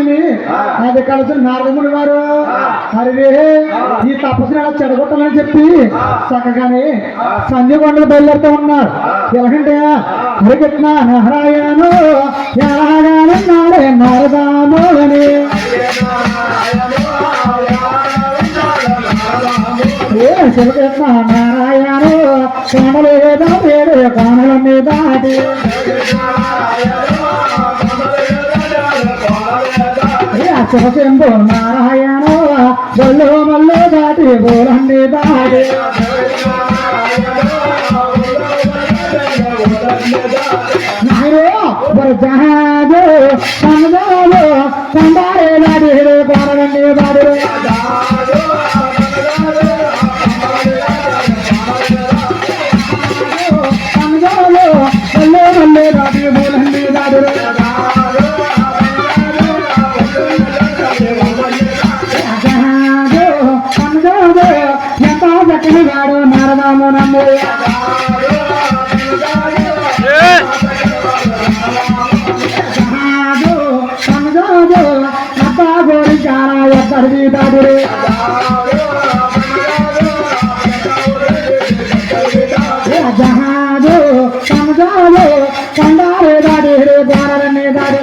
విని అది కలిసి నారదముని వారు అరే ఈ తపస్సుని అలా చెడగొట్టాలని చెప్పి చక్కగానే సంజయ్ కొండలు బయలుదేరుతూ ఉన్నారు. ఎలాగంటే అరిగెట్టిన నారాయణను ఎలాగానన్నాడే నారదాములని. ఏ శివకృష్ణ నారాయణు కోనలేదా వేరే కోనలన్నీ దాటి శివశంభు నారాయణు బొల్లు మల్లు దాటి బోలండి దాడి నాయో మరి సందారే చక్కని వాడు నారదాము నమ్ము జహాజు సందాలు అబ్బా గోరి చాలా ఎక్కడిది దాటి జహాజు సందాలు కండారే దాడి గోరలన్నీ దాడి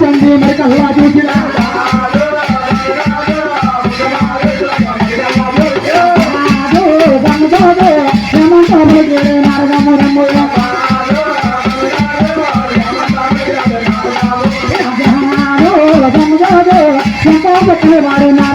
సంధి మరి కల్లా చూసిరా వాడు నా